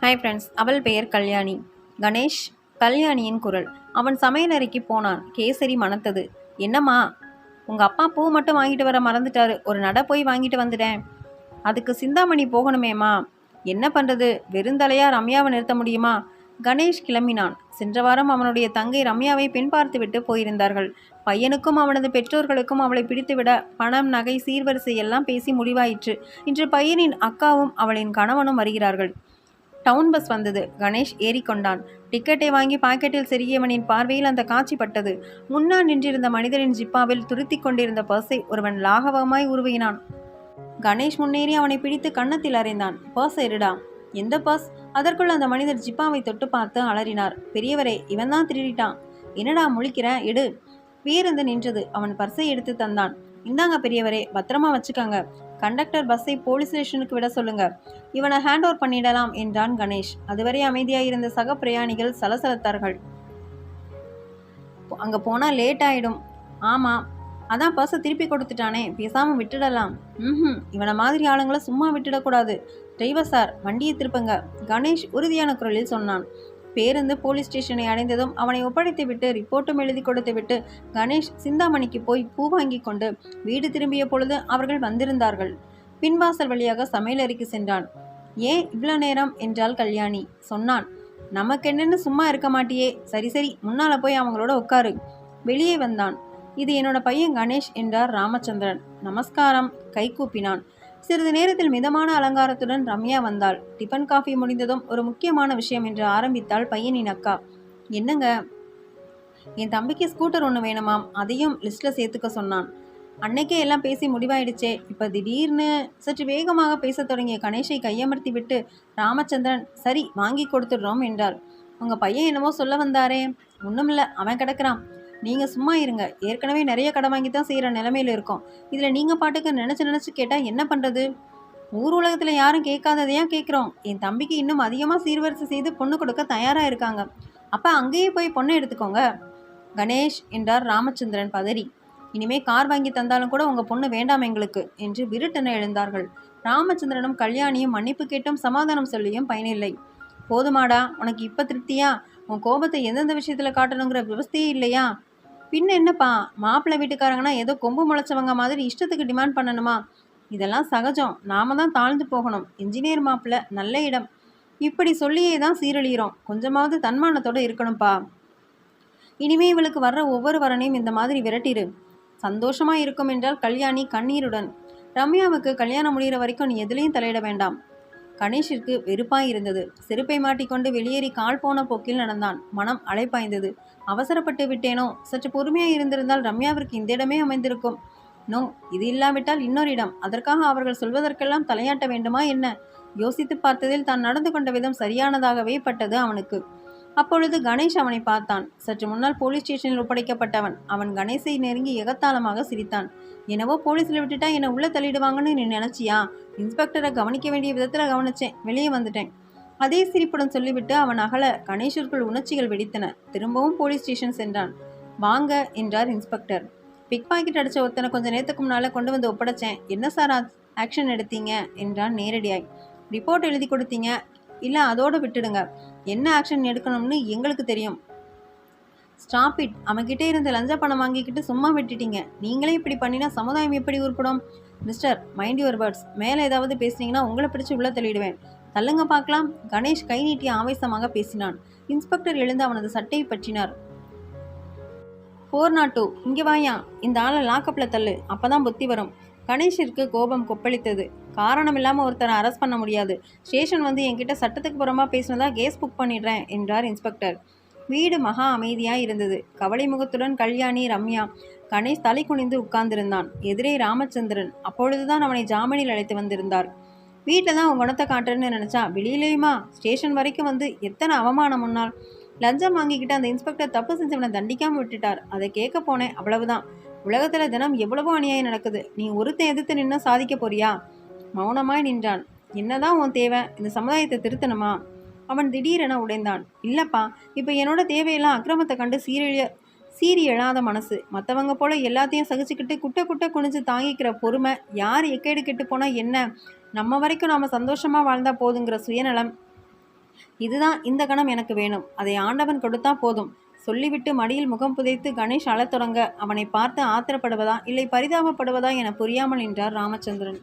Hi friends அவள் பெயர் கல்யாணி. கணேஷ் கல்யாணியின் குரல். அவன் சமையலறைக்கு போனான். கேசரி மணத்தது. என்னம்மா உங்கள் அப்பா பூ மட்டும் வாங்கிட்டு வர மறந்துட்டாரு. ஒரு நட போய் வாங்கிட்டு வந்துட்டேன். அதுக்கு சிந்தாமணி போகணுமேம்மா. என்ன பண்ணுறது வெறுந்தலையா ரம்யாவை நிறுத்த முடியுமா? கணேஷ் கிளம்பினான். சென்ற வாரம் அவனுடைய தங்கை ரம்யாவை பெண் பார்த்துவிட்டு போயிருந்தார்கள். பையனுக்கும் அவனது பெற்றோர்களுக்கும் அவளை பிடித்துவிட பணம் நகை சீர்வரிசை எல்லாம் பேசி முடிவாயிற்று. இன்று பையனின் அக்காவும் அவளின் கணவனும் வருகிறார்கள். டவுன் பஸ் வந்தது. கணேஷ் ஏறிக்கொண்டான். டிக்கெட்டை வாங்கி பாக்கெட்டில் செருகியவனின் பார்வையில் அந்த காட்சி பட்டது. முன்னால் நின்றிருந்த மனிதரின் ஜிப்பாவில் துருத்திக் கொண்டிருந்த பர்ஸை ஒருவன் லாகவமாய் உருவினான். கணேஷ் முன்னேறி அவனை பிடித்து கன்னத்தில் அறைந்தான். பர்ஸ் இருடா. எந்த பர்ஸ்? அதற்குள் அந்த மனிதர் ஜிப்பாவை தொட்டு பார்த்து அலறினார். பெரியவரே இவன் தான் திருடிட்டான். என்னடா முழிக்கிற? எடு பேருந்து நின்றது. அவன் பர்ஸை எடுத்து தந்தான். இந்தாங்க பெரியவரே பத்திரமா வச்சுக்கோங்க. கண்டக்டர் பஸ்ஸை போலீஸ் ஸ்டேஷனுக்கு விட சொல்லுங்க. இவனை ஹேண்ட் ஓவர் பண்ணிடலாம் என்றான் கணேஷ். அதுவரை அமைதியாயிருந்த சக பிரயாணிகள் சலசலத்தார்கள். அங்கே போனால் லேட் ஆகிடும் ஆமாம் அதான் பர்ஸை திருப்பி கொடுத்துட்டானே பேசாமல் விட்டுடலாம். ம் இவனை மாதிரி ஆளுங்களை சும்மா விட்டுடக்கூடாது. டிரைவர் சார் வண்டியை திருப்புங்க. கணேஷ் உறுதியான குரலில் சொன்னான். பேருந்து போலீஸ் ஸ்டேஷனை அடைந்ததும் அவனை ஒப்படைத்து விட்டு ரிப்போர்ட்டும் எழுதி கொடுத்துவிட்டு கணேஷ் சிந்தாமணிக்கு போய் பூ வாங்கி கொண்டு வீடு திரும்பிய பொழுது அவர்கள் வந்திருந்தார்கள். பின்வாசல் வழியாக சமையலறைக்கு சென்றான். ஏன் இவ்வளோ நேரம்? என்றாள் கல்யாணி. சொன்னான் நமக்கென்னன்னு சும்மா இருக்க மாட்டியே. சரி சரி முன்னால போய் அவங்களோட உட்காரு. வெளியே வந்தான். இது என்னோட பையன் கணேஷ் என்றார் ராமச்சந்திரன். நமஸ்காரம் கை கூப்பினான். சிறிது நேரத்தில் மிதமான அலங்காரத்துடன் ரம்யா வந்தாள். டிஃபன் காஃபி முடிந்ததும் ஒரு முக்கியமான விஷயம் என்று ஆரம்பித்தாள் பையனின் அக்கா. என்னங்க? என் தம்பிக்கு ஸ்கூட்டர் ஒன்று வேணுமாம். அதையும் லிஸ்ட்டில் சேர்த்துக்க சொன்னான். அன்னைக்கே எல்லாம் பேசி முடிவாயிடுச்சே. இப்போ திடீர்னு சற்று வேகமாக பேசத் தொடங்கிய கணேஷை கையமர்த்தி விட்டு ராமச்சந்திரன் சரி வாங்கி கொடுத்துடுறோம் என்றார் உங்கள் பையன் என்னமோ சொல்ல வந்தாரே. ஒன்றுமில்ல அவன் கிடக்குறான். நீங்கள் சும்மா இருங்க. ஏற்கனவே நிறைய கடை வாங்கி தான் செய்கிற நிலமையில இருக்கோம். இதில் நீங்கள் பாட்டுக்கு நினச்சி நினச்சி கேட்டால் என்ன பண்ணுறது ஊர் உலகத்தில் யாரும் கேட்காததையா கேட்குறோம்? என் தம்பிக்கு இன்னும் அதிகமாக சீர்வரிசை செய்து பொண்ணு கொடுக்க தயாராக இருக்காங்க. அப்போ அங்கேயே போய் பொண்ணை எடுத்துக்கோங்க. கணேஷ் என்றார் ராமச்சந்திரன் பதறி. இனிமே கார் வாங்கி தந்தாலும் கூட உங்கள் பொண்ணு வேண்டாம் எங்களுக்கு என்று விருட்டென எழுந்தார்கள். ராமச்சந்திரனும் கல்யாணியும் மன்னிப்பு கேட்டும் சமாதானம் சொல்லியும் பயனில்லை. போதுமாடா உனக்கு இப்போ திருப்தியா? உன் கோபத்தை எந்தெந்த விஷயத்தில் காட்டணுங்கிற விவஸ்தையே இல்லையா? பின்ன என்னப்பா? மாப்பிள்ளை வீட்டுக்காரங்கன்னா ஏதோ கொம்பு முளைச்சவங்க மாதிரி இஷ்டத்துக்கு டிமாண்ட் பண்ணணுமா? இதெல்லாம் சகஜம். நாம தான் தாழ்ந்து போகணும். இன்ஜினியர் மாப்பிள்ளை நல்ல இடம். இப்படி சொல்லியே தான் சீரழிகிறோம் கொஞ்சமாவது தன்மானத்தோடு இருக்கணும்ப்பா இனிமே இவளுக்கு வர்ற ஒவ்வொரு வரனையும் இந்த மாதிரி விரட்டிடு சந்தோஷமாக இருக்கும் என்றால் கல்யாணி கண்ணீருடன். ரம்யாவுக்கு கல்யாணம் முடிகிற வரைக்கும் நீ எதுலேயும் தலையிட வேண்டாம். கணேஷிற்கு வெறுப்பாய் இருந்தது. செருப்பை மாட்டிக்கொண்டு வெளியேறி கால் போன போக்கில் நடந்தான். மனம் அலைப்பாய்ந்தது. அவசரப்பட்டு விட்டேனோ? சற்று பொறுமையாக இருந்திருந்தால் ரம்யாவிற்கு இந்த இடமே அமைந்திருக்கும். நோ இது இல்லாவிட்டால் இன்னொரு இடம். அதற்காக அவர்கள் சொல்வதற்கெல்லாம் தலையாட்ட வேண்டுமா என்ன? யோசித்து பார்த்ததில் தான் நடந்து கொண்ட விதம் சரியானதாகவே பட்டது அவனுக்கு. அப்பொழுது கணேஷ் அவனை பார்த்தான். சற்று முன்னால் போலீஸ் ஸ்டேஷனில் ஒப்படைக்கப்பட்டவன். அவன் கணேஷை நெருங்கி எகத்தாளமாக சிரித்தான். என்னவோ போலீஸில் விட்டுட்டா என்னை உள்ளே தள்ளிடுவாங்கன்னு நீ நினச்சியா? இன்ஸ்பெக்டரை கவனிக்க வேண்டிய விதத்தில் கவனிச்சேன். வெளியே வந்துட்டேன். அதே சிரிப்புடன் சொல்லிவிட்டு அவன் அகல கணேஷிற்குள் உணர்ச்சிகள் வெடித்தன. திரும்பவும் போலீஸ் ஸ்டேஷன் சென்றான். வாங்க என்றார் இன்ஸ்பெக்டர். பிக் பாக்கெட் அடித்த ஒருத்தனை கொஞ்ச நேரத்துக்கு முன்னால் கொண்டு வந்து ஒப்படைச்சேன். என்ன சார் ஆக்ஷன் எடுத்தீங்க? என்றான் நேரடியாய். ரிப்போர்ட் எழுதி கொடுத்தீங்க. இல்லை அதோடு விட்டுடுங்க. என்ன ஆக்ஷன் எடுக்கணும்னு எங்களுக்கு தெரியும். ஸ்டாப் இட் அவன்கிட்ட இருந்த லஞ்ச பணம் வாங்கிக்கிட்டு சும்மா விட்டுட்டீங்க. நீங்களே இப்படி பண்ணினா சமுதாயம் எப்படி உருப்படும்? மிஸ்டர் மைண்ட் யுவர் பேர்ட்ஸ் மேலே ஏதாவது பேசுனீங்கன்னா உங்களை பிடிச்சி உள்ள தள்ளிடுவேன். தள்ளுங்க பார்க்கலாம். கணேஷ் கை நீட்டி ஆவேசமாக பேசினான். இன்ஸ்பெக்டர் எழுந்து அவனது சட்டையை பற்றினார். ஃபோர் நாட் டூ இங்கே வாயா. இந்த ஆளை லாக்கப்பில் தள்ளு. அப்பதான் புத்தி வரும். கணேஷிற்கு கோபம் கொப்பளித்தது. காரணம் இல்லாமல் ஒருத்தரை அரெஸ்ட் பண்ண முடியாது. ஸ்டேஷன் வந்து என்கிட்ட சட்டத்துக்கு புறமா பேசினதா கேஸ் புக் பண்ணிடுறேன் என்றார் இன்ஸ்பெக்டர் வீடு மகா அமைதியாக இருந்தது. கவலை முகத்துடன் கல்யாணி ரம்யா கணேஷ் தலை குனிந்து உட்கார்ந்திருந்தான். எதிரே ராமச்சந்திரன் அப்பொழுதுதான் அவனை ஜாமீனில் அழைத்து வந்திருந்தார். வீட்டில் தான் உன் குணத்தை காட்டுறேன்னு நினச்சா வெளியிலேயுமா? ஸ்டேஷன் வரைக்கும் வந்து எத்தனை அவமானம் முன்னால் லஞ்சம் வாங்கிக்கிட்டு அந்த இன்ஸ்பெக்டர் தப்பு செஞ்சவனை தண்டிக்காமல் விட்டுட்டார். அதை கேட்க போனேன் அவ்வளவுதான். உலகத்தில் தினம் எவ்வளவோ அநியாயம் நடக்குது. நீ ஒருத்தன் எதிர்த்து நின்று சாதிக்க போறியா? மௌனமாய் நின்றான். என்னதான் உன் தேவை? இந்த சமுதாயத்தை திருத்தணுமா? அவன் திடீரென உடைந்தான். இல்லப்பா இப்போ என்னோட தேவையெல்லாம் அக்கிரமத்தை கண்டு சீரழிய சீரியழாத எழாத மனசு. மற்றவங்க போல எல்லாத்தையும் சகிச்சுக்கிட்டு குட்டை குட்டை குனிஞ்சு தாங்கிக்கிற பொறுமை யார் எக்கேடு கெட்டு போனால் என்ன? நம்ம வரைக்கும் நாம் சந்தோஷமாக வாழ்ந்தா போதுங்கிற சுயநலம். இதுதான் இந்த கணம் எனக்கு வேணும். அதை ஆண்டவன் கொடுத்தா போதும். சொல்லிவிட்டு மடியில் முகம் புதைத்து கணேஷ் அழத் தொடங்க அவனை பார்த்து ஆத்திரப்படுவதா இல்லை பரிதாபப்படுவதா என புரியாமல் நின்றார் ராமச்சந்திரன்.